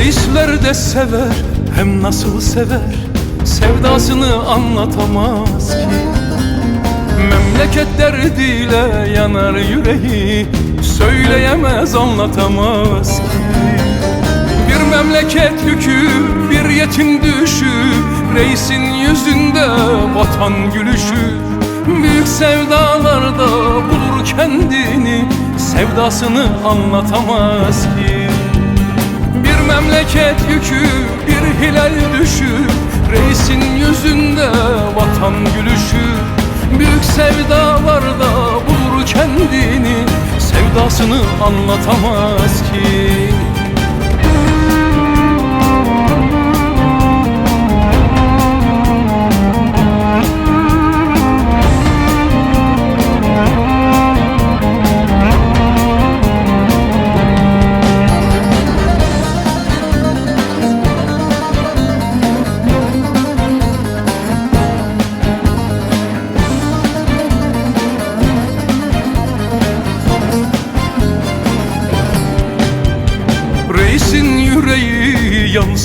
Reisler de sever hem nasıl sever Sevdasını anlatamaz ki. Memleket derdiyle yanar yüreği Söyleyemez anlatamaz ki. Bir memleket yükü bir yetim düşü Reisin yüzünde vatan gülüşü. Büyük sevdalarda bulur kendini Sevdasını anlatamaz ki yükü, bir hilal düşü. Reisin yüzünde vatan gülüşü. Büyük sevdalarda bulur kendini. Sevdasını anlatamaz ki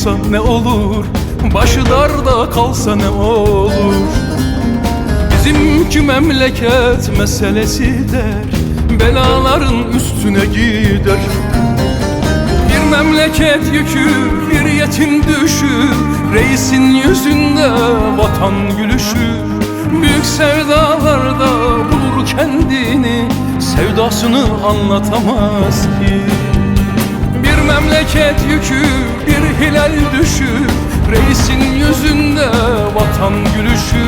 yansa ne olur? Başı darda kalsa ne olur? Bizimki memleket meselesi der Belaların üstüne gider. Bir memleket yükü bir yetim düşür Reisin yüzünde vatan gülüşür Büyük sevdalarda bulur kendini Sevdasını anlatamaz ki. Bir memleket yükü, bir hilal düşü Reisin yüzünde vatan gülüşü.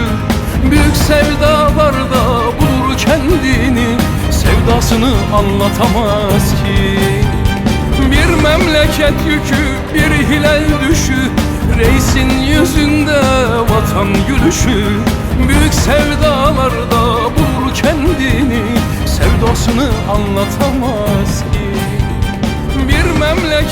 Büyük sevdalarda bulur kendini Sevdasını anlatamaz ki. Bir memleket yükü, bir hilal düşü Reisin yüzünde vatan gülüşü. Büyük sevdalarda bulur kendini Sevdasını anlatamaz ki. Bir memleket